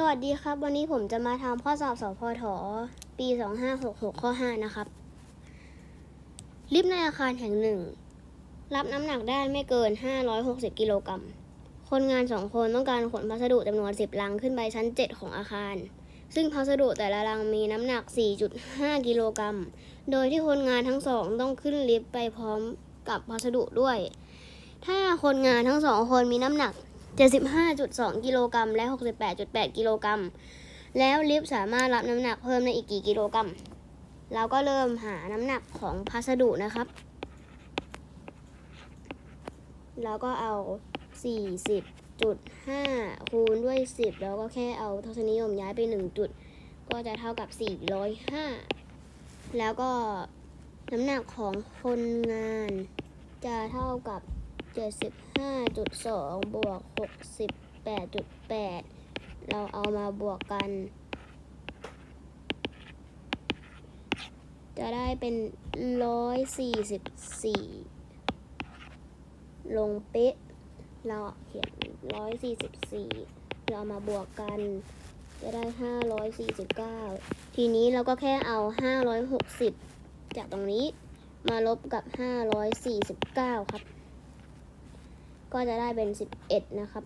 สวัสดีครับ วันนี้ผมจะมาทำข้อสอบสพทปี 2566 ข้อ 5 นะครับ ลิฟต์ในอาคารแห่งหนึ่ง รับน้ำหนักได้ไม่เกิน 560 กิโลกรัม คนงานสองคนต้องการขนพัสดุจำนวน 10 ลังขึ้นไปชั้น 7 ของอาคาร ซึ่งพัสดุแต่ละลังมีน้ำหนัก 4.5 กิโลกรัม โดยที่คนงานทั้งสองต้องขึ้นลิฟต์ไปพร้อมกับพัสดุด้วย ถ้าคนงานทั้งสองคนมีน้ำหนัก 75.2 กิโลกรัมและ 68.8 กิโลกรัม แล้วลิฟต์สามารถรับน้ำหนักเพิ่มได้อีกกี่กิโลกรัม เราก็เริ่มหาน้ำหนักของพัสดุนะครับเราก็เอา 40.5 คูณด้วย 10 แล้วก็แค่เอาทศนิยมย้ายไป 1 จุด ก็จะเท่ากับ 405 แล้วก็น้ำหนักของคนงานจะเท่ากับ 75.2บวก68.8เราเอามาบวกกัน จะได้เป็น144ลงเป๊ะ เราเขียน144เรามาบวกกัน จะได้549ทีนี้เราก็แค่เอา560จากตรงนี้มาลบกับ549ครับ ก็จะได้เป็น 11 นะครับ